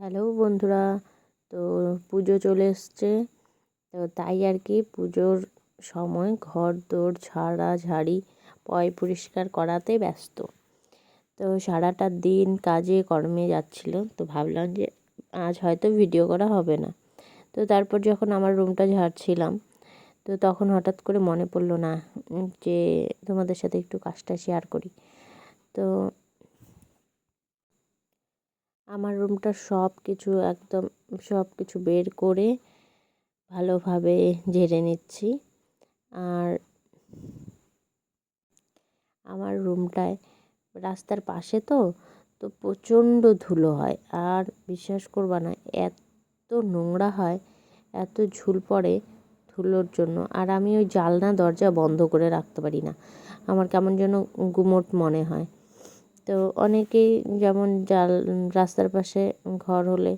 Hello বন্ধুরা, তো পুজো চলে এসছে। তো তাই আর কি, পুজোর সময় ঘর, দোর ঝাড়া ঝাড়ি, পয় পরিষ্কার করাতে ব্যস্ত। তো সারাটা দিন কাজে, কর্মে যাচ্ছিল, তো ভাবলাম যে আজ হয়তো ভিডিও করা হবে না। তো তারপর যখন আমার রুমটা ঝাড়ছিলাম, তো তখন হঠাৎ করে মনে পড়ল না যে তোমাদের সাথে একটু কাজটা শেয়ার করি। তো আমার রুমটা সব কিছু একদম সব কিছু বের করে ভালোভাবে ঝেড়ে নিচ্ছি। আর আমার রুমটায় রাস্তার পাশে তো তো প্রচণ্ড ধুলো হয়। আর বিশ্বাস করবা না, এত নোংরা হয়, এত ঝুল পড়ে ধুলোর জন্য। আর আমি ওই জালনা দরজা বন্ধ করে রাখতে পারি না। আমার কেমন যেন গুমোট মনে হয়। তো অনেকেই যেমন জাল, রাস্তার পাশে ঘর হলে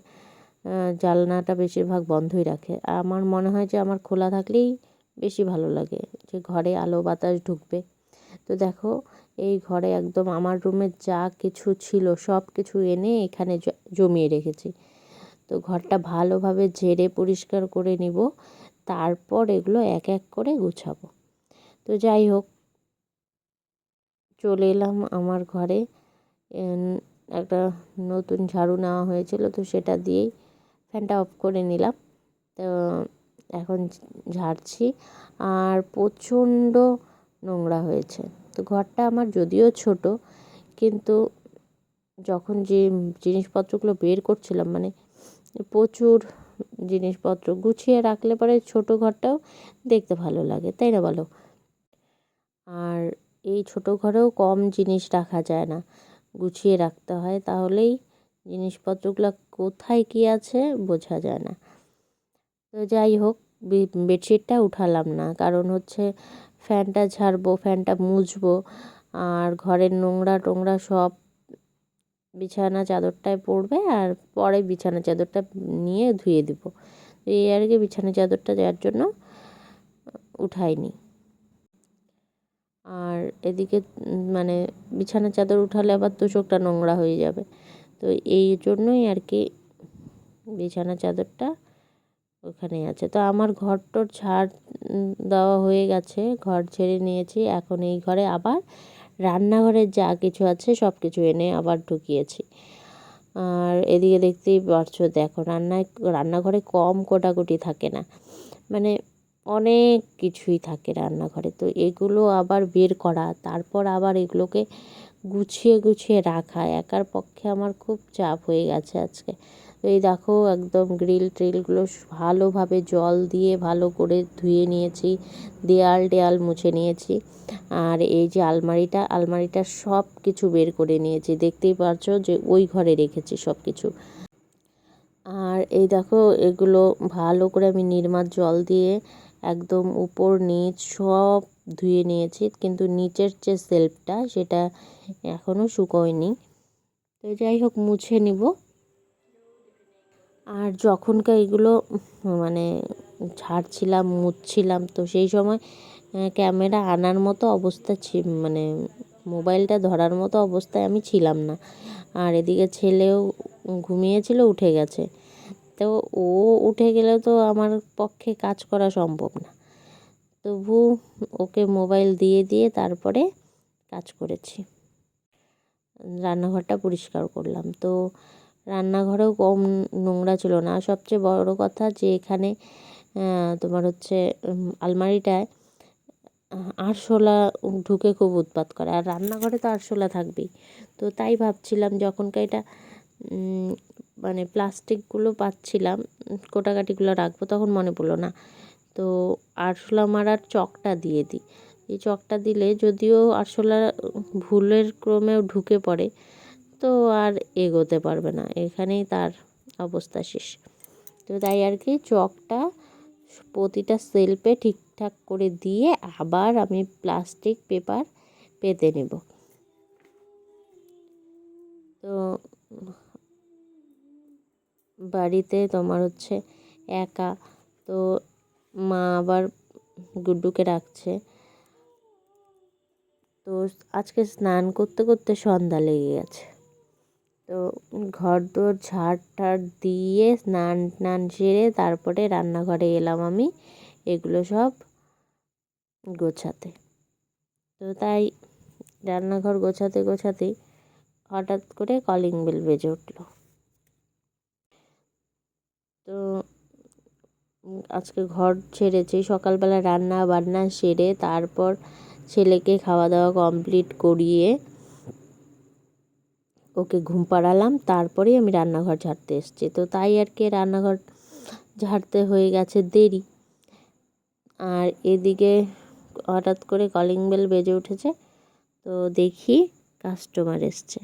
জালনাটা বেশিরভাগ বন্ধই রাখে। আমার মনে হয় যে আমার খোলা থাকলেই বেশি ভালো লাগে যে ঘরে আলো বাতাস ঢুকবে। তো দেখো, এই ঘরে একদম আমার রুমে যা কিছু ছিল সব কিছু এনে এখানে জমিয়ে রেখেছি। তো ঘরটা ভালোভাবে ঝেড়ে পরিষ্কার করে নিব, তারপর এগুলো এক এক করে গুছাবো। তো যাই হোক, চলে এলাম আমার ঘরে। একটা নতুন ঝাড়ু নেওয়া হয়েছিল, তো সেটা দিয়েই ফ্যানটা অফ করে নিলাম। তো এখন ঝাড়ছি। আর প্রচণ্ড নোংরা হয়েছে। তো ঘরটা আমার যদিও ছোট, কিন্তু যখন যে জিনিসপত্রগুলো বের করছিলাম মানে প্রচুর জিনিসপত্র গুছিয়ে রাখলে পরে ছোট ঘরটাও দেখতে ভালো লাগে, তাই না বলো? আর এই ছোট ঘরেও কম জিনিস রাখা যায় না। গুছিয়ে রাখতে হয়, তাহলেই জিনিসপত্রগুলো কোথায় কী আছে বোঝা যায় না। তো যাই হোক বেডশিটটা উঠালাম না, কারণ হচ্ছে ফ্যানটা ঝাড়বো, ফ্যানটা মুছবো, আর ঘরের নোংরা টোংরা সব বিছানা চাদরটায় পড়বে, আর পরে বিছানা চাদরটা নিয়ে ধুয়ে দিব। এই আর কি বিছানা চাদরটা দেওয়ার জন্য উঠাইনি। আর এদিকে মানে বিছানা চাদর উঠালে আবার তোষকটা নোংরা হয়ে যাবে। তো এই জন্যই আর কি বিছানা চাদরটা ওখানেই আছে। তো আমার ঘর ঘরটোর ছাড় দেওয়া হয়ে গেছে, ঘর ছেড়ে নিয়েছি। এখন এই ঘরে আবার রান্নাঘরের যা কিছু আছে সব কিছু এনে আবার ঢুকিয়েছি। আর এদিকে দেখতেই পারছ, দেখো রান্নায়, রান্নাঘরে কম কোটাকুটি থাকে না। মানে অনেক কিছুই থাকে রান্নাঘরে। তো এগুলো আবার বের করা, তারপর আবার এগুলোকে গুছিয়ে গুছিয়ে রাখা। একার পক্ষে আমার খুব চাপ হয়ে গেছে আজকে। এই দেখো একদম গ্রিল ট্রিলগুলো ভালোভাবে জল দিয়ে ভালো করে ধুয়ে নিয়েছি, দেয়াল টেয়াল মুছে নিয়েছি। আর এই যে আলমারিটা আলমারিটা সব কিছু বের করে নিয়েছি। দেখতেই পারছ যে ওই ঘরে রেখেছি সব কিছু আর এই দেখো এগুলো ভালো করে আমি নির্মার জল দিয়ে একদম উপর নিচ সব ধুয়ে নিয়েছি, কিন্তু নিচের যে সেলফটা সেটা এখনও শুকোয়নি। তো যাই হোক, মুছে নিব। আর যখনকার এগুলো মানে ঝাড়ছিলাম মুছছিলাম, তো সেই সময় ক্যামেরা আনার মতো অবস্থা মানে মোবাইলটা ধরার মতো অবস্থায় আমি ছিলাম না। আর এদিকে ছেলেও ঘুমিয়েছিল, উঠে গেছে। তো ও উঠে গেলে তো আমার পক্ষে কাজ করা সম্ভব না। তবু ওকে মোবাইল দিয়ে দিয়ে তারপরে কাজ করেছি। রান্নাঘরটা পরিষ্কার করলাম। তো রান্নাঘরেও কম নোংরা ছিল না। সবচেয়ে বড় কথা যে এখানে তোমার হচ্ছে আলমারিটায় আরশোলা ঢুকে খুব উৎপাত করে। আর রান্নাঘরে তো আরশোলা থাকবেই। তো তাই ভাবছিলাম যখনকার এটা মানে প্লাস্টিকগুলো পাচ্ছিলাম, কোটাকাটিগুলো রাখব তখন মনে পড়ল না। তো আরশোলা মারার চকটা দিয়ে দিই। এই চকটা দিলে যদিও আরশোলা ভুলের ক্রমেও ঢুকে পড়ে, তো আর এগোতে পারবে না। এখানেই তার অবস্থা শেষ। তো তাই আর কি চকটা প্রতিটা সেলফে ঠিকঠাক করে দিয়ে আবার আমি প্লাস্টিক পেপার পেতে নেব। তো বাড়িতে তোমার হচ্ছে একা। তো মা আবার গুড্ডুকে রাখছে তো আজকে স্নান করতে করতে সন্ধ্যা লেগে গেছে। তো ঘর দোর ঝাড় টাড় দিয়ে স্নান টান সেরে তারপরে রান্নাঘরে এলাম আমি। এগুলো সব গোছাতে। তো তাই রান্নাঘর গোছাতে গোছাতেই হঠাৎ করে কলিং বেল বেজে উঠল তো আজকে ঘর ছেড়েছি, সকালবেলা রান্না বান্না সেরে তারপর ছেলেকে খাওয়া দাওয়া কমপ্লিট করিয়ে ওকে ঘুম পাড়ালাম, তারপরেই আমি রান্নাঘর ঝাড়তে এসেছি। তো তাই আর কি রান্নাঘর ঝাড়তে হয়ে গেছে দেরি। আর এদিকে হঠাৎ করে কলিং বেল বেজে উঠেছে, তো দেখি কাস্টমার এসছে।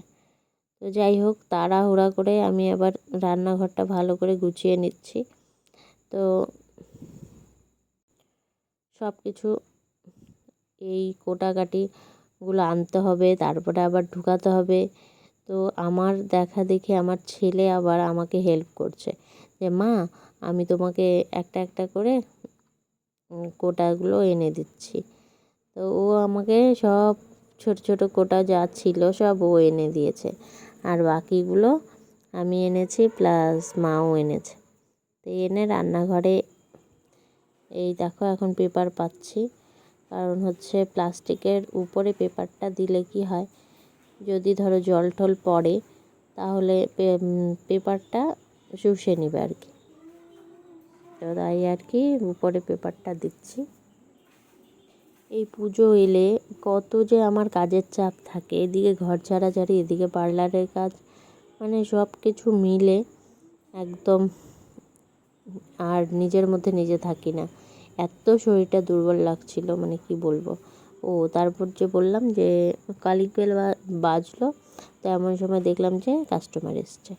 তো যাই হোক, তাড়াহুড়া করে আমি আবার রান্নাঘরটা ভালো করে গুছিয়ে নিচ্ছি। তো সব কিছু এই কোটাকাটিগুলো আনতে হবে, তারপরে আবার ঢুকাতে হবে। তো আমার দেখা দেখি আমার ছেলে আবার আমাকে হেল্প করছে যে, মা, আমি তোমাকে একটা একটা করে কোটাগুলো এনে দিচ্ছি। তো ও আমাকে সব ছোট ছোট কোটা যা ছিল সব ও এনে দিয়েছে। আর বাকিগুলো আমি এনেছি প্লাস মাও এনেছে। তো এনে রান্নাঘরে, এই দেখো এখন পেপার পাচ্ছি। কারণ হচ্ছে প্লাস্টিকের উপরে পেপারটা দিলে কি হয়, যদি ধরো জল টল পড়ে, তাহলে পেপারটা শুষে নেবে আর কি। তো তাই আর কি উপরে পেপারটা দিচ্ছি। এই পুজো এলে কত যে আমার কাজের চাপ থাকে, এদিকে ঘর ঝাড়াঝাড়ি, এদিকে পার্লারের কাজ মানে সব কিছু মিলে একদম আর নিজের মধ্যে নিজে থাকি না। এত শরীরটা দুর্বল লাগছিল মানে কি বলব? ও, তারপর যে বললাম যে কালিক বেল বাজলো, তো এমন সময় দেখলাম যে কাস্টমার এসছে।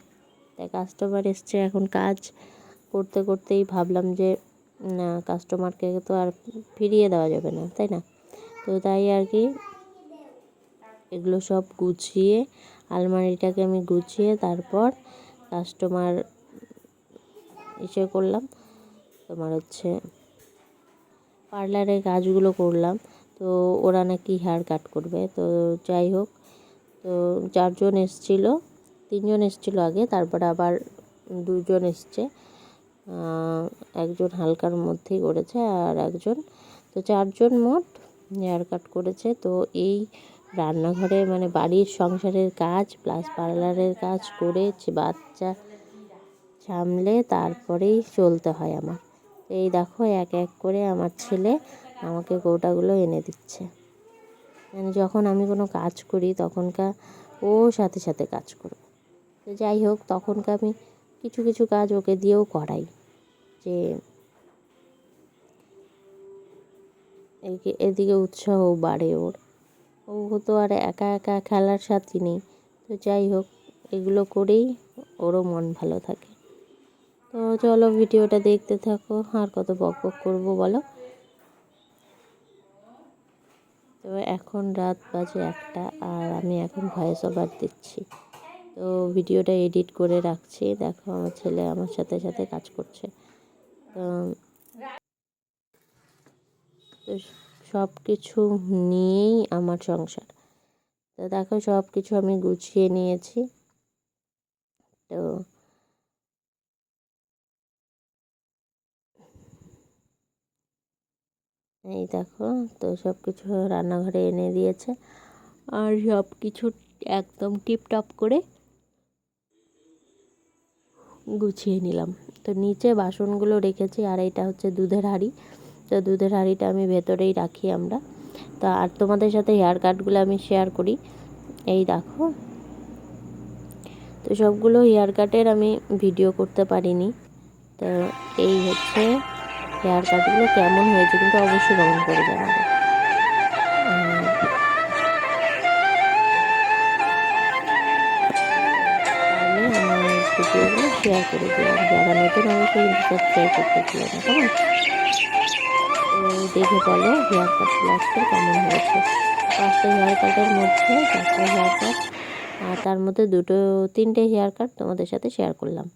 তাই কাস্টমার এসছে এখন কাজ করতে করতেই ভাবলাম যে, না কাস্টমারকে তো আর ফিরিয়ে দেওয়া যাবে না, তাই না? তো তাই আর কি এগুলো সব গুছিয়ে, আলমারিটাকে আমি গুছিয়ে তারপর কাস্টমার ইসে করলাম। তোমার হচ্ছে পার্লারের কাজগুলো করলাম। তো ওরা নাকি হেয়ার কাট করবে। তো যাই হোক, তো চারজন এসছিলো, তিনজন এসছিলো আগে, তারপরে আবার দুজন এসছে। একজন হালকার মধ্যেই করেছে আর একজন, তো চারজন মোট হেয়ার কাট করেছে। তো এই রান্নাঘরে মানে বাড়ির সংসারের কাজ প্লাস পার্লারের কাজ করে বাচ্চা সামলে তারপরেই চলতে হয় আমার। এই দেখো, এক এক করে আমার ছেলে আমাকে কৌটাগুলো এনে দিচ্ছে। মানে যখন আমি কোনো কাজ করি, তখনকার ও সাথে সাথে কাজ করবে। তো যাই হোক, তখনকার আমি কিছু কিছু কাজ ওকে দিয়েও করাই। যে এদিকে উৎসাহ বাড়ে ওর। ও তো আর একা একা খেলার সাথী নেই। তো যাই হোক, এগুলো করেই ওরও মন ভালো থাকে। তো চলো ভিডিওটা দেখতে থাকো, আর কত বক বক করব বলো। তো এখন রাত বাজে একটা, আর আমি এখন ভয়েস ওভার দিচ্ছি। তো ভিডিওটা এডিট করে রাখছি, দেখো আমার ছেলে আমার সাথে সাথে কাজ করছে। তো সব কিছু নিয়েই আমার সংসার। তো দেখো সব কিছু আমি গুছিয়ে নিয়েছি। তো এই দেখো, তো সব কিছু রান্নাঘরে এনে দিয়েছে। আর সব কিছু একদম টিপটপ করে গুছিয়ে নিলাম। তো নিচে বাসনগুলো রেখেছি, আর এটা হচ্ছে দুধের হাঁড়ি। তো দুধের হাঁড়িটা আমি ভেতরেই রাখি আমরা। তা আর তোমাদের সাথে হেয়ার কাটগুলো আমি শেয়ার করি। এই দেখো। তো সবগুলো হেয়ার কাটের আমি ভিডিও করতে পারিনি। তো এই হচ্ছে হেয়ার কাটগুলো কেমন হয়েছে কিন্তু অবশ্যই কমেন্ট করে জানাব। ভিডিওগুলো শেয়ার করে দিলাম। যারা নতুন অবশ্যই কিন্তু সাবস্ক্রাইব করতে না, কেমন? দেখে বলো হেয়ার কাটগুলো আজকে কেমন হয়েছে। পাঁচটা হেয়ার কাটের মধ্যে চারটা হেয়ার কাট, আর তার মধ্যে দুটো, তিনটে হেয়ার কাট তোমাদের সাথে শেয়ার করলাম।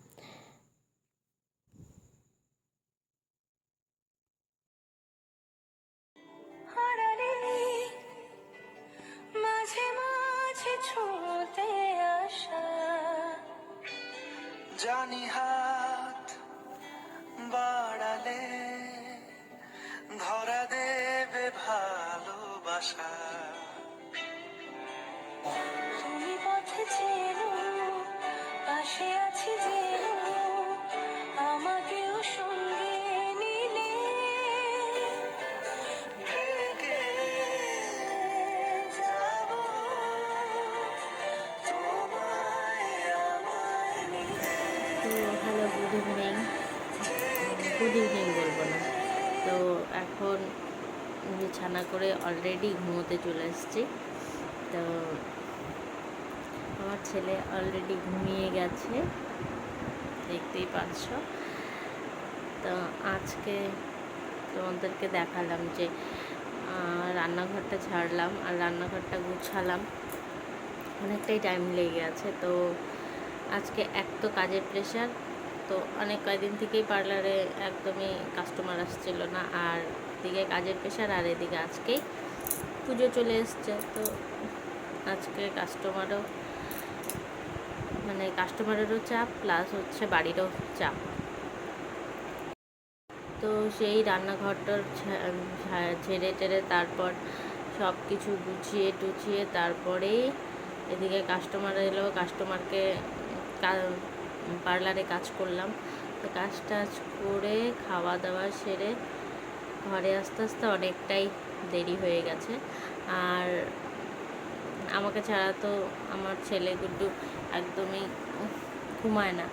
জানি হাত বাড়ালে ধরা দেবে ভালোবাসা। বিছানা করে অলরেডি ঘুমোতে চলে এসেছি তো আমার ছেলে অলরেডি ঘুমিয়ে গেছে, দেখতেই পাচ্ছ। তো আজকে তোমাদেরকে দেখালাম যে রান্নাঘরটা ঝাড়লাম আর রান্নাঘরটা গুছালাম। অনেকটাই টাইম লেগে আছে। তো আজকে এক তো কাজের প্রেশার তো অনেক কয়েকদিন থেকেই পার্লারে একদমই কাস্টমার আসছিল না আর এদিকে কাজের প্রেশার আর এদিকে আজকেই পুজো চলে এসছে। তো আজকে কাস্টমারও মানে কাস্টমারেরও চাপ প্লাস হচ্ছে বাড়িরও চাপ। তো সেই রান্নাঘরটার ঝেড়ে টেড়ে তারপর সব কিছু গুছিয়ে টুছিয়ে তারপরে এদিকে কাস্টমার এলো কাস্টমারকে পার্লারে কাজ করলাম। তো কাজ টাজ করে খাওয়া দাওয়া সেরে ঘরে আস্তে আস্তে অনেকটাই দেরি হয়ে গেছে। আর আমাকে ছাড়া তো আমার ছেলে গুড্ডু একদমই ঘুমায় না।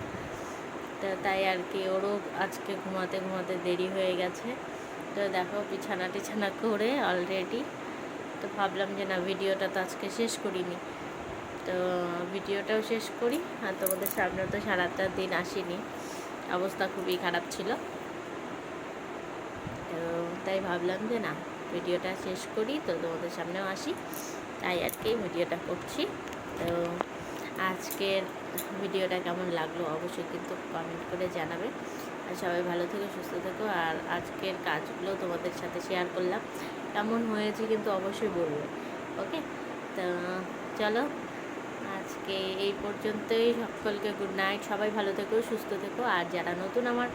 তো তাই আর কি ওরও আজকে ঘুমাতে ঘুমাতে দেরি হয়ে গেছে। তো দেখো বিছানা টিছানা করে অলরেডি তো ভাবলাম যে না, ভিডিওটা তো আজকে শেষ করিনি। তো ভিডিওটাও শেষ করি। আর তোমাদের সামনে তো সারাটা দিন আসিনি। অবস্থা খুবই খারাপ ছিল। তাই ভাবলাম যে না, ভিডিওটা শেষ করি, তো তোমাদের সামনেও আসি। তাই আর কি ভিডিওটা করছি। তো আজকের ভিডিওটা কেমন লাগল অবশ্যই কিন্তু কমেন্ট করে জানাবে। আর সবাই ভালো থেকো, সুস্থ থেকো। আর আজকের কাজগুলো তোমাদের সাথে শেয়ার করলাম। কেমন হয়েছে কিন্তু অবশ্যই বলব। ওকে তো চলো, আজকে এই পর্যন্তই। সকলকে গুড নাইট সবাই ভালো থেকো, সুস্থ থেকো। আর যারা নতুন আমার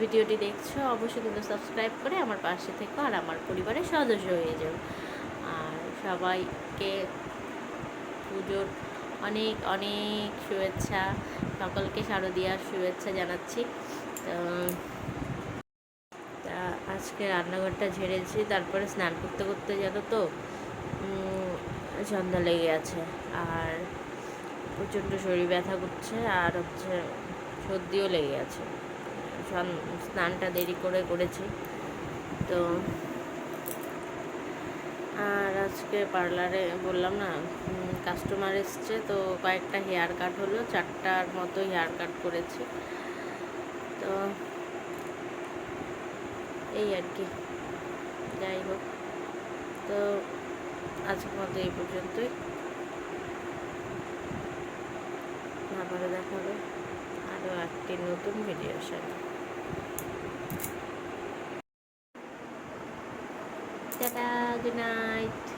ভিডিওটি দেখছ, অবশ্যই কিন্তু সাবস্ক্রাইব করে আমার পাশে থেকো আর আমার পরিবারের সদস্য হয়ে যাও। আর সবাইকে পুজোর অনেক অনেক শুভেচ্ছা, সকলকে শারদীয়ার শুভেচ্ছা জানাচ্ছি। তো আজকে রান্নাঘরটা ঝেড়েছি, তারপরে স্নান করতে করতে জানো তো সন্ধ্যা লেগে আছে আর প্রচণ্ড শরীর ব্যথা করছে, আর হচ্ছে সর্দিও লেগে আছে স্নানটা দেরি করে করেছি। তো আর আজকে পার্লারে বললাম না কাস্টমার এসছে, তো কয়েকটা হেয়ার কাট হলো, চারটার মতো হেয়ার কাট করেছি। তো এই আর কি, যাই হোক। তো আজকের মতো এই পর্যন্তই। আবারও দেখা হবে আরও একটি নতুন ভিডিওর সাথে টাটা গুড নাইট